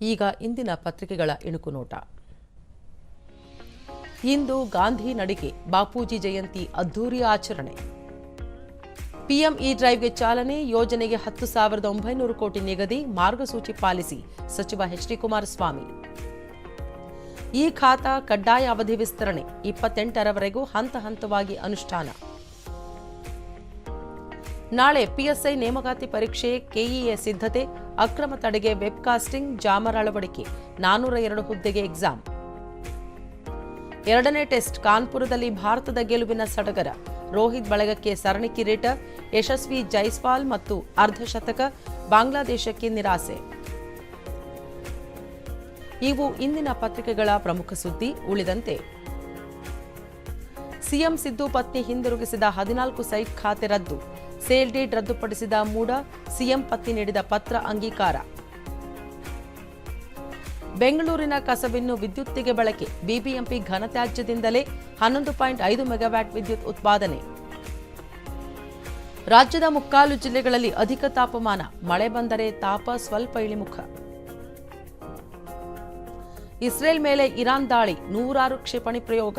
ಈಗ ಇಂದಿನ ಪತ್ರಿಕೆಗಳ ಇಣುಕು ನೋಟ. ಇಂದು ಗಾಂಧಿ ನಡಿಗೆ, ಬಾಪೂಜಿ ಜಯಂತಿ ಅದ್ದೂರಿ ಆಚರಣೆ. ಪಿಎಂ ಇ ಡ್ರೈವ್ಗೆ ಚಾಲನೆ, ಯೋಜನೆಗೆ ಹತ್ತು ಸಾವಿರದ ಒಂಬೈನೂರು ಕೋಟಿ ನಿಗದಿ, ಮಾರ್ಗಸೂಚಿ ಪಾಲಿಸಿ, ಸಚಿವ ಎಚ್ ಡಿ ಕುಮಾರಸ್ವಾಮಿ. ಈ ಖಾತಾ ಕಡ್ಡಾಯ ಅವಧಿ ವಿಸ್ತರಣೆ, ಇಪ್ಪತ್ತೆಂಟರವರೆಗೂ ಹಂತ ಹಂತವಾಗಿ ಅನುಷ್ಠಾನ. ನಾಳೆ ಪಿಎಸ್ಐ ನೇಮಕಾತಿ ಪರೀಕ್ಷೆ, ಕೆಇಎ ಸಿದ್ಧತೆ, ಅಕ್ರಮ ತಡೆಗೆ ವೆಬ್ಕಾಸ್ಟಿಂಗ್, ಜಾಮರ ಅಳವಡಿಕೆ, ನಾನೂರ ಎರಡು ಹುದ್ದೆಗೆ ಎಕ್ಸಾಮ್. ಎರಡನೇ ಟೆಸ್ಟ್ ಕಾನ್ಪುರದಲ್ಲಿ ಭಾರತದ ಗೆಲುವಿನ ಸಡಗರ. ರೋಹಿತ್ ಬಳಗಕ್ಕೆ ಸರಣಿ ಕಿರೀಟ, ಯಶಸ್ವಿ ಜೈಸ್ವಾಲ್ ಮತ್ತು ಅರ್ಧಶತಕ ಬಾಂಗ್ಲಾದೇಶಕ್ಕೆ ನಿರಾಸೆ. ಇವು ಇಂದಿನ ಪತ್ರಿಕೆಗಳ ಪ್ರಮುಖ ಸುದ್ದಿ, ಉಳಿದಂತೆ ಸಿಎಂ ಸಿದ್ದು ಪತ್ನಿ ಹಿಂದಿರುಗಿಸಿದ ಹದಿನಾಲ್ಕು ಸೈಟ್ ಖಾತೆ ರದ್ದು. ಸೇಲ್ ಡೀಡ್ ರದ್ದುಪಡಿಸಿದ ಮೂಡ ಸಿಎಂ ಪತ್ನಿ ನೀಡಿದ ಪತ್ರ ಅಂಗೀಕಾರ. ಬೆಂಗಳೂರಿನ ಕಸಬಿನ್ನು ವಿದ್ಯುತ್ತಿಗೆ ಬಳಕೆ, ಬಿಬಿಎಂಪಿ ಘನತ್ಯಾಜ್ಯದಿಂದಲೇ ಹನ್ನೊಂದು ಪಾಯಿಂಟ್ ಐದು ಮೆಗಾವ್ಯಾಟ್ ವಿದ್ಯುತ್ ಉತ್ಪಾದನೆ. ರಾಜ್ಯದ ಮುಕ್ಕಾಲು ಜಿಲ್ಲೆಗಳಲ್ಲಿ ಅಧಿಕ ತಾಪಮಾನ, ಮಳೆ ಬಂದರೆ ತಾಪ, ಸ್ವಲ್ಪ ಇಳಿಮುಖ. ಇಸ್ರೇಲ್ ಮೇಲೆ ಇರಾನ್ ದಾಳಿ, ನೂರಾರು ಕ್ಷಿಪಣಿ ಪ್ರಯೋಗ.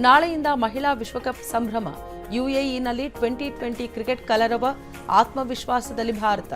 ನಾಳೆಯಿಂದ ಮಹಿಳಾ ವಿಶ್ವಕಪ್ ಸಂಭ್ರಮ. ಯುಎಇನಲ್ಲಿ ಟ್ವೆಂಟಿ ಟ್ವೆಂಟಿ ಕ್ರಿಕೆಟ್ ಕಲರವ ಆತ್ಮವಿಶ್ವಾಸದಲ್ಲಿ ಭಾರತ.